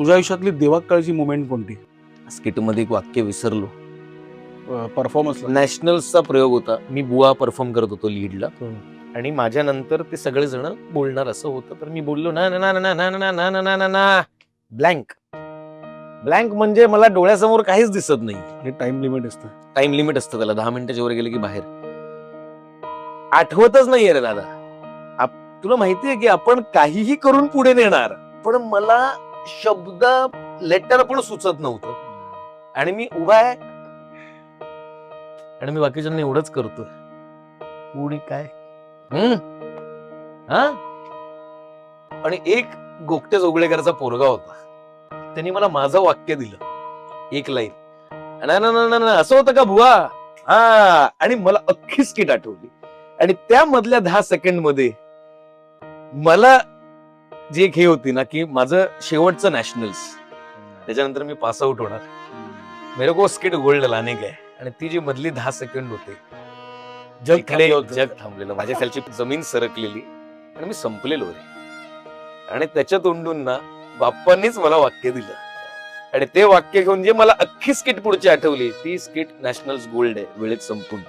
तुझ्या आयुष्यातली देवाकाळची मुमेंट कोणती? स्किटमध्ये एक वाक्य विसरलो. परफॉर्मन्स नॅशनल्सचा प्रयोग होता. मी बुवा परफॉर्म करत होतो लीडला हम्म. आणि माझ्या नंतर ते सगळे जण बोलणार असं होतं. तर मी बोललो ना ना ना ना ना ना ना ना ना ना ना ब्लँक ब्लँक म्हणजे मला डोळ्यासमोर काहीच दिसत नाही. हे टाइम लिमिट असतं. टाइम लिमिट असतं त्याला. दहा मिनिटाच्या वर गेले की बाहेर. आठवतच नाहीये रे दादा. तुला माहितीये की आपण काहीही करून पुढे नेणार पण मला शब्द लेटर पण सुचत नव्हतं. आणि मी उभा आहे. आणि मी बाकीच्यांना एवढंच करतो पुढे काय? हम्म? हा? आणि एक गोगटे जोगळेकरचा पोरगा होता. त्यांनी मला माझं वाक्य दिलं. एक लाईन ना ना ना ना असं होतं का बुवा? हा. आणि मला अख्खी स्किट आठवली. आणि त्या मधल्या दहा सेकंडमध्ये मला जी एक हे होती ना की माझं शेवटचं नॅशनल्स. त्याच्यानंतर मी पास आउट होणार. मेरे को स्किट गोल्ड लाने गए. आणि ती जी मधली दहा सेकंड होते जग होतं. जग थांबलेलं. माझ्या खालची जमीन सरकलेली आणि मी संपलेलो रे. आणि त्याच्या तोंडून ना बाप्पांनीच मला वाक्य दिलं. आणि ते वाक्य घेऊन जे मला अख्खी स्किट पुढची आठवली ती स्किट नॅशनल्स गोल्ड आहे. वेळेत संपून.